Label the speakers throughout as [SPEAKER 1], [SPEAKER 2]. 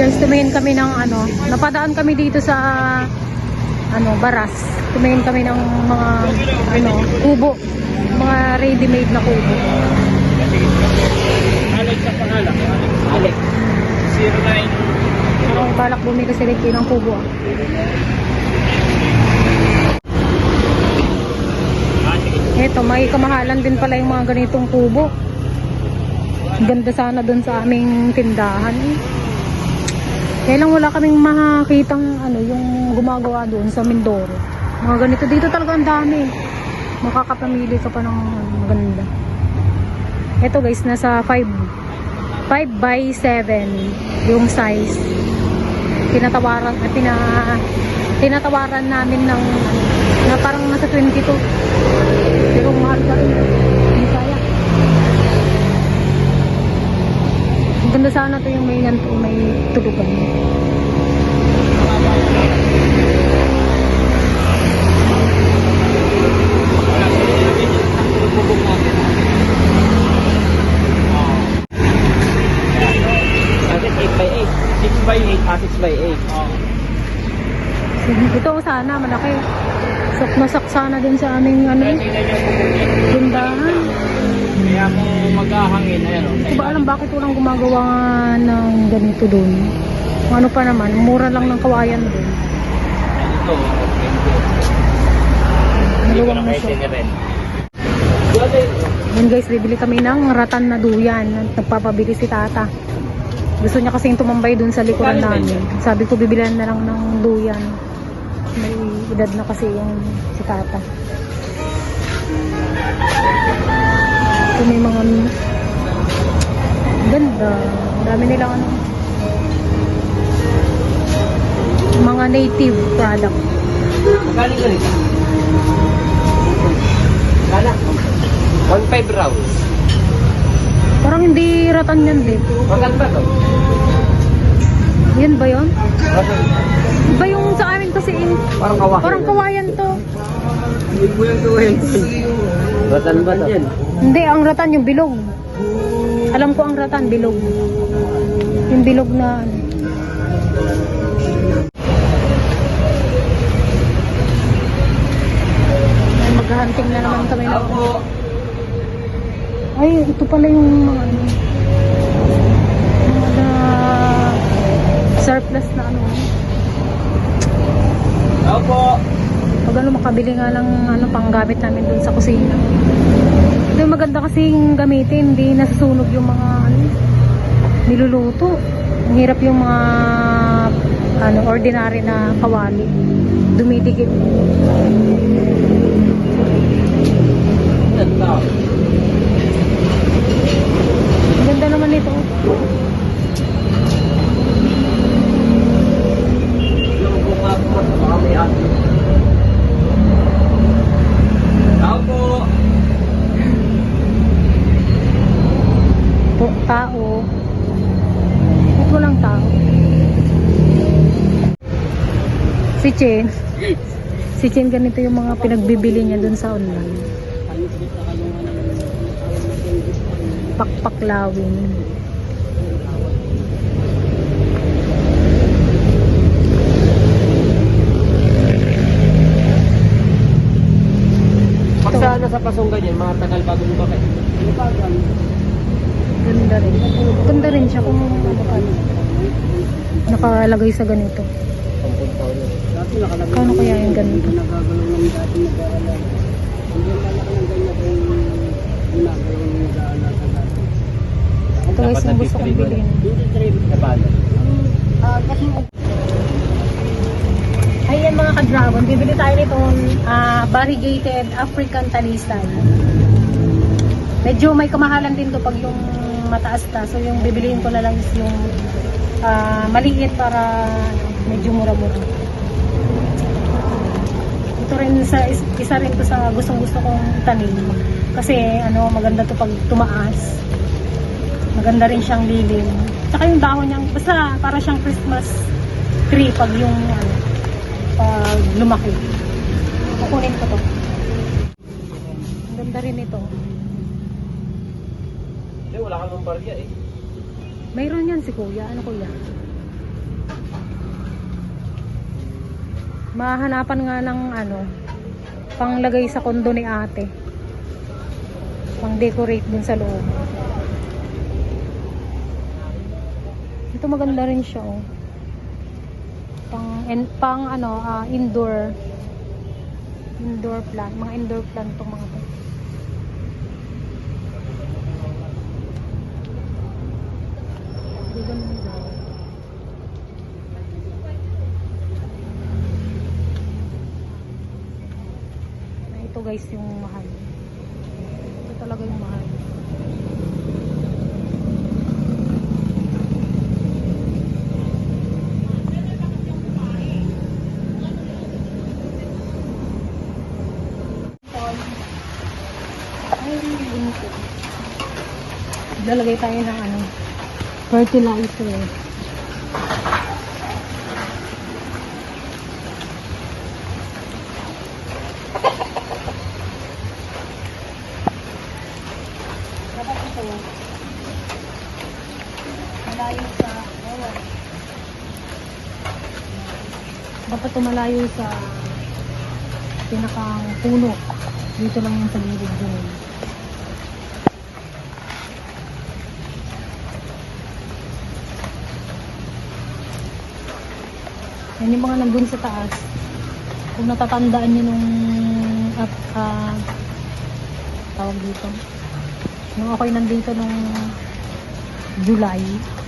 [SPEAKER 1] Guys, tumingin kami ng ano, napadaan kami dito sa ano, Baras. Tumingin kami ng mga ano, kubo. Mga ready-made na kubo.
[SPEAKER 2] Alex sa pangalan. Alex. 09.
[SPEAKER 1] Ang balak bumili si Ricky ng kubo. Ah. Eto, may kamahalan din pala yung mga ganitong kubo. Ganda sana dun sa aming tindahan. Kaya lang wala kaming makakitang ano, yung gumagawa doon sa Mindoro. Mga ganito dito talaga ang dami. Makakapamili ka pa ng maganda. Ito guys, nasa 5 5 by 7 yung size. Tinatawaran at pina, tinatawaran namin ng na parang nasa 22. Pero mahal pa rin. Hindi kaya. Ganda sana to yung may, nanto, may tulugan.
[SPEAKER 2] Ah. Natin 8 by 8. 6 by 8. Ah, 6 by 8. Oh.
[SPEAKER 1] Ito sana, malaki. Sak na sak sana din sa aming ano, tindahan.
[SPEAKER 2] Kaya kung maghahangin, ayan o.
[SPEAKER 1] Hindi ko ba alam bakit walang gumagawa ng ganito doon. Kung ano pa naman, mura lang ng kawayan doon.
[SPEAKER 2] Ito, Hindi
[SPEAKER 1] Maluwang
[SPEAKER 2] na
[SPEAKER 1] na siya. Yan guys, bibili kami ng ratan na duyan. Nagpapabili si tata. Gusto niya kasing tumambay dun sa likuran namin. Sabi ko bibilan na lang ng duyan. Edad na kasi yung si tata. Ito may mga ganda. Dami nilang ano. Mga native product.
[SPEAKER 2] Magaling ka rin. Gala. 1.5 rounds.
[SPEAKER 1] Parang hindi ratan yan din.
[SPEAKER 2] Maganda ba to?
[SPEAKER 1] Yan ba yun? Kasi in,
[SPEAKER 2] Parang kawa.
[SPEAKER 1] parang kawayan to.
[SPEAKER 2] Hindi mo yung. Ratan ba yan?
[SPEAKER 1] Hindi, ang ratan yung bilog. Alam ko ang ratan, bilog. Yung bilog na ano. Maghahunting na naman kami. Ay, ito pala yung mga ano. Mga surplus na ano.
[SPEAKER 2] Ako po.
[SPEAKER 1] Pag ano, makabili nga ng ano, panggamit namin dun sa kusina. Ito yung maganda kasing gamitin, hindi nasusunog yung mga ano, niluluto. Ang hirap yung mga ano, ordinary na kawali. Dumidikit.
[SPEAKER 2] Yan tao.
[SPEAKER 1] Ang ganda naman nito.
[SPEAKER 2] Yung bunga ko sa mga may ato. Tao po.
[SPEAKER 1] Po, tao. Ba't walang tao? Si Chen. Si Chen ganito yung mga pinagbibili niya dun sa online. Pakpaklawin.
[SPEAKER 2] Pag sa, nasa pasunggan yan, mga tagal bago lumakay.
[SPEAKER 1] Ganda rin. Ganda rin siya kung ano ka. Nakalagay sa ganito.
[SPEAKER 2] Sampung taon na. Dati nakalagay.
[SPEAKER 1] Kano kaya yung ganito?
[SPEAKER 2] Nagagalaw ng dati nag-aalala. Hindi malaki ng ganyan.
[SPEAKER 1] Ito guys yung gusto kong bilhin.
[SPEAKER 2] Hindi trip.
[SPEAKER 1] Ah, kasi Ayan mga ka-dragon, bibili tayo nitong variegated African talisay. Medyo may kamahalan din to pag yung mataas ta. So yung bibiliin ko na lang is yung ah, maliit para medyo mura-mura. Rin sa is- isa rin to sa gustong-gusto kong tanim. Kasi ano, maganda to pag tumaas. Maganda rin siyang lilim. Tsaka yung dahon niya, basta para siyang Christmas tree pag yung ano, pag lumaki. Kukunin ko to. Ang ganda rin ito.
[SPEAKER 2] Hindi, wala ka nung barya eh.
[SPEAKER 1] Mayroon yan si kuya. Ano kuya? Mahanapan nga ng ano, panglagay sa kondo ni ate. Pang decorate dun sa loob. Ito maganda rin siya oh. Pang, en, pang ano, ah, indoor indoor plant. Mga indoor plant tong mga to. Di ganda. Na ito guys yung mahal. Ito talaga yung mahal. Ay, ganito. Lalagay tayo ng ano, fertilizer. Dapat ito, malayo sa, oh, dapat ito malayo sa pinakang puno. Dito lang yung sa gilid dun. Yan yung mga nandun sa taas. Kung natatandaan nyo nung at ah, tawag dito. Nung ako'y nandito nung July,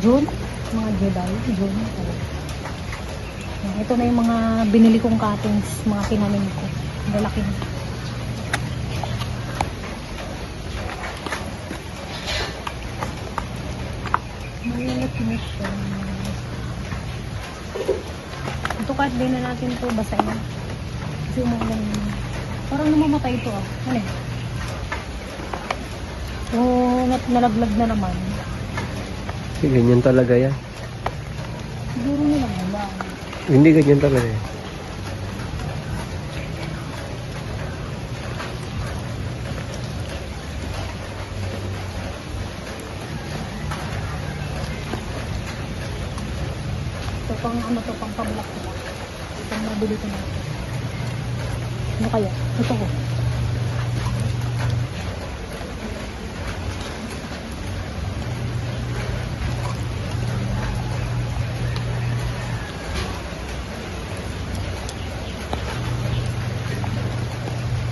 [SPEAKER 1] June, mga July, June. oo. Ito na yung mga binili kong cuttings, mga kinanim ko. Ang lalaki na. Na siya. Ito kahit din na natin ito basahin. Kasi umuulan yun. Parang namamatay ito ah. Ano eh? Nat- nalaglag na naman.
[SPEAKER 2] Ganyan talaga yan.
[SPEAKER 1] Siguro nila wala.
[SPEAKER 2] Hindi ganyan talaga eh.
[SPEAKER 1] Ito pang ano to, pang pablock ko. Pang nabili ko na. Ano kaya? Ito ko.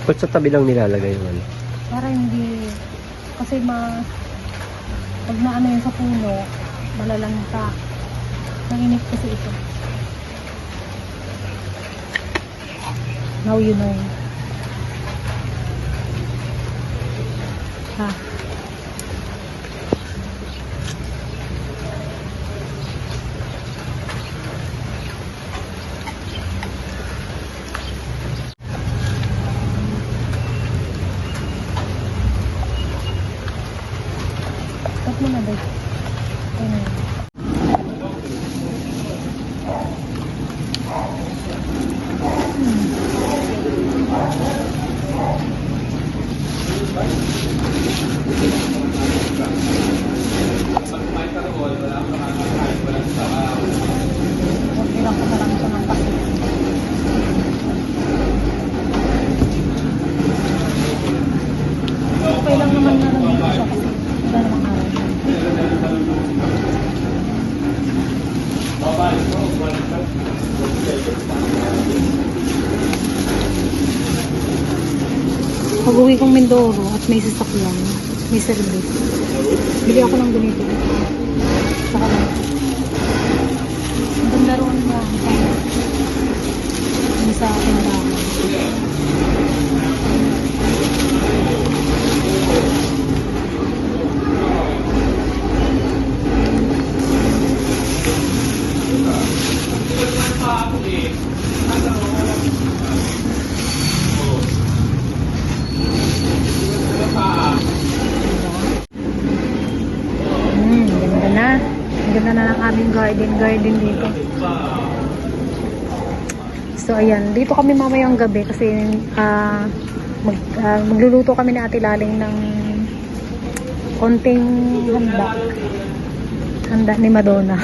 [SPEAKER 2] Ba't sa tabi lang nilalagay yung ano?
[SPEAKER 1] Para hindi, kasi ma, pag naano yun sa puno, malalanta. Nanginip kasi ito. Now you know. Ha? Cut mo na ba? Ayun. Okay lang ko na lang ito ng kasi. Okay lang naman na nandito siya kasi wala namang araw. Pag uwi kong Mindoro at may sasakyan, may service, bili ako ng ganito. Saka lang. Ang ganda roon mo. Yung sa akin lang. Hmm, ganda na. Ang ganda na ng aming garden dito. So ayan, dito kami mamayang gabi kasi ah, mag, ah, magluluto kami ni Ate Laling ng konting handa. Handa ni Madonna.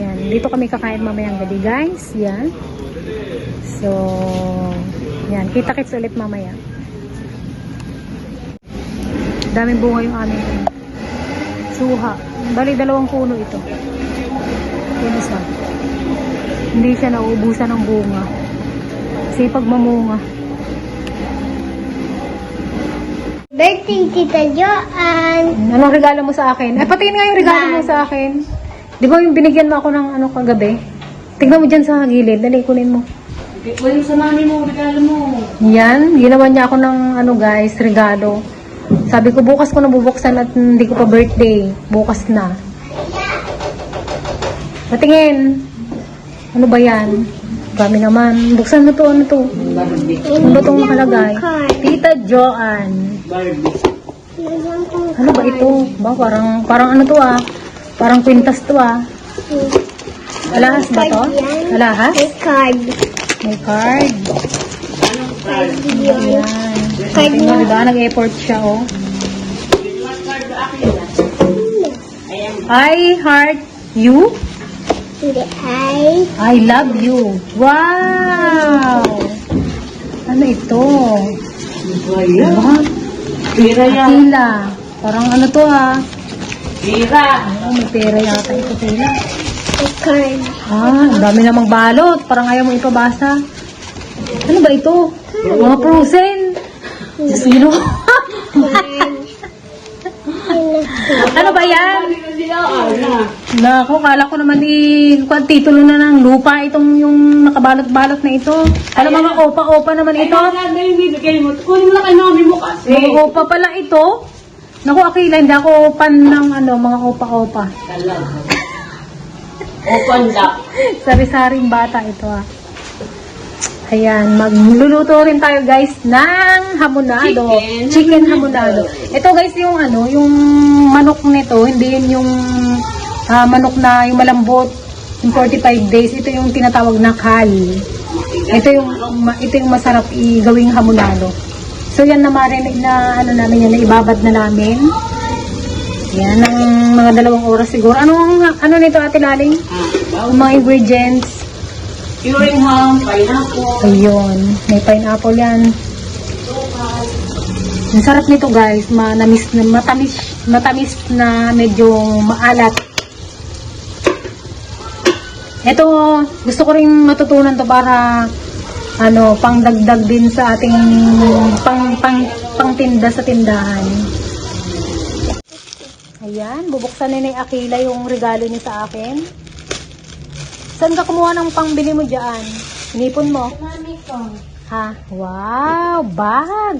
[SPEAKER 1] yan, dito kami kakain mamayang gabi guys. Yan. So, yan, kita-kits ulit mamaya. Daming bunga yung aming suha. Bali, dalawang puno ito. Yun isa. Hindi siya nauubusan ng bunga. Sipag mamunga.
[SPEAKER 3] Birthday, Tita Joanne.
[SPEAKER 1] Anong regalo mo sa akin? Eh, patingin nga yung regalo mo sa akin. Di ba yung binigyan mo ako ng ano kagabi? Tignan mo dyan sa gilid. Dali, kunin mo.
[SPEAKER 2] Wala sa mami mo, regalo mo.
[SPEAKER 1] Yan, ginawa niya ako ng ano guys, regalo. Sabi ko bukas ko na bubuksan at hindi ko pa birthday. Bukas na. Patingin. Ano ba yan? Dami naman. Buksan mo to, ano to? Ano ba itong nakalagay? Tita Joanne. Ano ba ito? Ba, parang, parang ano to ah? Parang kwintas to ah. Alahas ba to? Alahas?
[SPEAKER 3] May card.
[SPEAKER 1] May card. Ayan.
[SPEAKER 3] Card
[SPEAKER 1] Tingnan, diba? Nag-effort siya oh. I heart you.
[SPEAKER 3] Ay.
[SPEAKER 1] I love you. Wow! Ano ito? Diba?
[SPEAKER 2] Pira yan.
[SPEAKER 1] Tila. Parang ano to ah.
[SPEAKER 2] Pira.
[SPEAKER 1] Oh, may pera yata ito tila.
[SPEAKER 3] May card.
[SPEAKER 1] Ah, ang dami namang balot. Parang ayaw mo ipabasa. Ano ba ito? Mga frozen. Sino? ano ba yan? Nako, kala ko naman i kung titulo na ng lupa itong yung nakabalot-balot na ito. Alam mga opa-opa naman ito.
[SPEAKER 2] Bibigay mo. Kunin mo na kay mami mo kasi.
[SPEAKER 1] Mga opa pala ito. Naku, Akila, hindi ako pan ng ano, mga opa-opa.
[SPEAKER 2] Talaga. Open lock.
[SPEAKER 1] Sari-saring bata ito ah. Ayan, magluluto rin tayo guys ng hamonado.
[SPEAKER 2] Chicken
[SPEAKER 1] Chicken hamonado. Ito guys yung ano, yung manok nito, hindi yun yung ah, manok na yung malambot, yung 45 days. Ito yung tinatawag na kal. Ito yung ito yung masarap i gawing hamonado. So yan na marinig na ano namin yan, na ibabad na namin. Yan, ng mga dalawang oras siguro. Anong, ano nito ate Laling?
[SPEAKER 2] Ah,
[SPEAKER 1] Yung mga ingredients.
[SPEAKER 2] Curing ham, pineapple.
[SPEAKER 1] Ayun, may pineapple yan. Ang sarap nito guys, manamis na matamis, matamis na medyo maalat. Ito, gusto ko rin matutunan to para ano, pangdagdag din sa ating pang pang pangtinda sa tindahan. Ayan, bubuksan ni Akila yung regalo niya sa akin. Saan ka kumuha ng pangbili mo dyan? Inipon mo?
[SPEAKER 3] Mami ko.
[SPEAKER 1] Ha? Wow! Bag!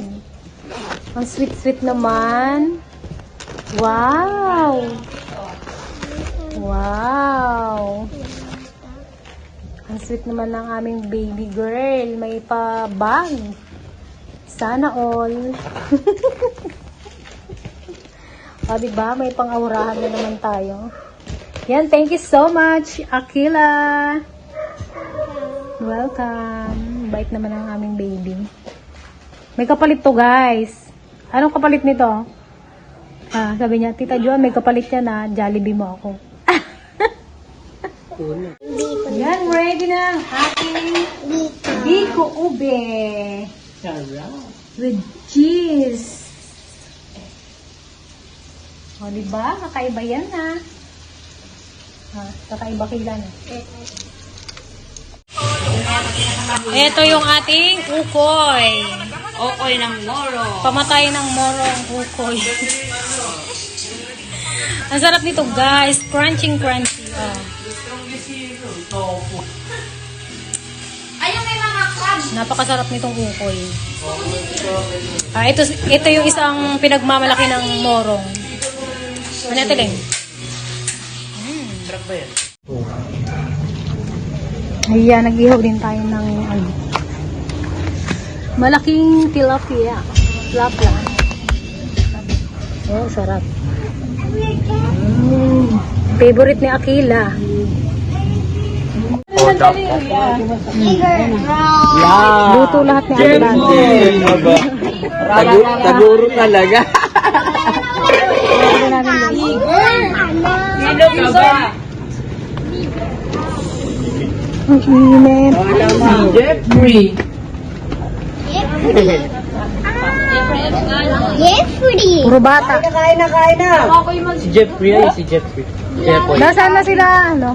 [SPEAKER 1] Ang sweet-sweet naman. Wow! Wow! Ang sweet naman ng aming baby girl. May pa bag. Sana all. o, diba? May pang-aurahan na naman tayo. Yan, thank you so much, Akila. Welcome. Bait naman ang aming baby. May kapalit to, guys. Anong kapalit nito? Ah, sabi niya, Tita Joan, may kapalit niya na Jollibee mo ako. Yan, ready na ang
[SPEAKER 3] Dito.
[SPEAKER 1] Biko Ube. With cheese. O, diba? Kakaiba yan, ha? Ha, kakaiba kailan. Ito yung ating ukoy.
[SPEAKER 2] Okoy ng moro.
[SPEAKER 1] Pamatay ng moro ang ukoy. ang sarap nito, guys. Crunching crunchy. Oh.
[SPEAKER 3] Ayun may mga crab.
[SPEAKER 1] Napakasarap nitong ukoy. Ah, ito, ito yung isang pinagmamalaki ng morong. Ano ito, Leng? Ayan, nag-ihaw din tayo ng ano. Malaking tilapia. Tilapia. Oh, sarap. Mm. Favorite ni Akila.
[SPEAKER 2] Yeah.
[SPEAKER 1] Luto lahat ni.
[SPEAKER 2] Tagu taguro talaga.
[SPEAKER 1] Lagyan natin guys. Ang init.
[SPEAKER 2] Jeffrey.
[SPEAKER 3] Jeffrey.
[SPEAKER 1] Puro bata.
[SPEAKER 2] Si Jeffrey ay si Jeffrey. Jeffrey.
[SPEAKER 1] Nasaan na sila, ano?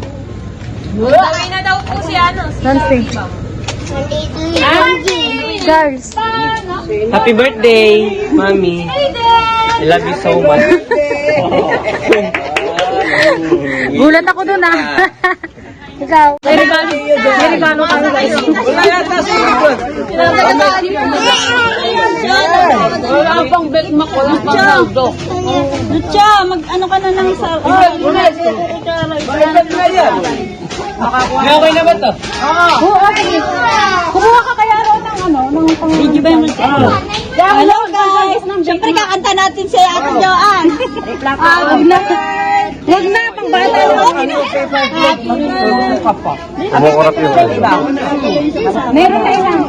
[SPEAKER 4] Uwi na daw po si ano. Si
[SPEAKER 1] Nancy. Charles.
[SPEAKER 2] Happy birthday, Mami. I love you so much.
[SPEAKER 1] Gulat ako dun ah. Ikaw. May regalo. May regalo ka guys.
[SPEAKER 4] Wala pang belmak, wala pang saldo. Lucha, mag-ano ka na ng sa...
[SPEAKER 2] May okay na ba to?
[SPEAKER 1] Oo. Kumuha ka kaya ng ano, ng pang...
[SPEAKER 4] Video ba yung Hello guys! Siyempre kakanta natin si Ate Joanne.
[SPEAKER 1] Ah, wag na. Wag na, pang bata na.
[SPEAKER 2] Kumukurap yung
[SPEAKER 1] Meron na isang.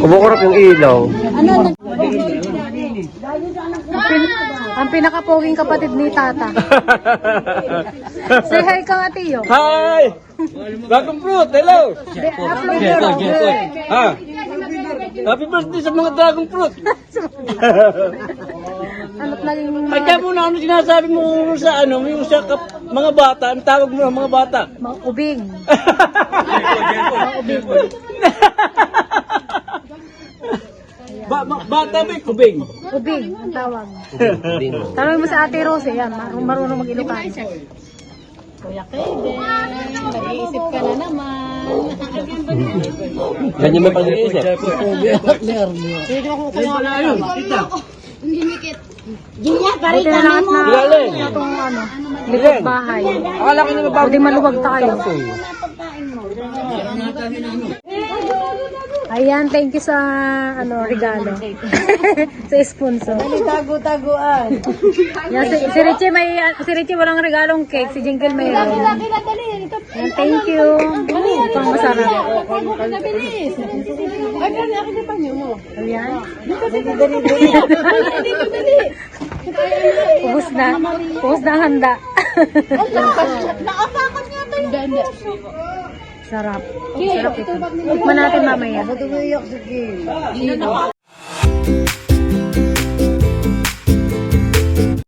[SPEAKER 2] Kumukurap yung ilaw.
[SPEAKER 1] Ang pinakapoging kapatid ni Tata. Say hi ka nga, Tiyo.
[SPEAKER 2] Hi! Bagong fruit, hello!
[SPEAKER 1] Upload yun.
[SPEAKER 2] Ha? Happy birthday sa mga dragon fruit!
[SPEAKER 1] Ano't naging...
[SPEAKER 2] Ay, kaya muna ano sinasabi mo sa ano, yung sa kap- mga bata, ang tawag mo ng mga bata.
[SPEAKER 1] Mga ubing.
[SPEAKER 2] ba, ma- bata may kubing.
[SPEAKER 1] Ubing, ang tawag. Tanong mo sa Ate Rose, yan, mar- marunong mag-Ilocano. Kuya Kevin, nag-iisip ka na naman.
[SPEAKER 2] Ganyan may pag-iisip.
[SPEAKER 1] Buti na lahat na
[SPEAKER 2] Galing.
[SPEAKER 1] itong ano, likod bahay.
[SPEAKER 2] Akala ko naman
[SPEAKER 1] Pwede maluwag tayo. Ayan, thank you sa ano regalo. sa sponsor.
[SPEAKER 4] Tago-taguan.
[SPEAKER 1] Yan, si, si Richie may si Richie walang regalong cake, si Jingle mayroon. Yan, thank you. Pang masarap. Ayan. Ubus na. Ubus na ang handa.
[SPEAKER 4] Nakapakot niya ito yung
[SPEAKER 1] Sarap. Sarap ito. Tikman natin mamaya.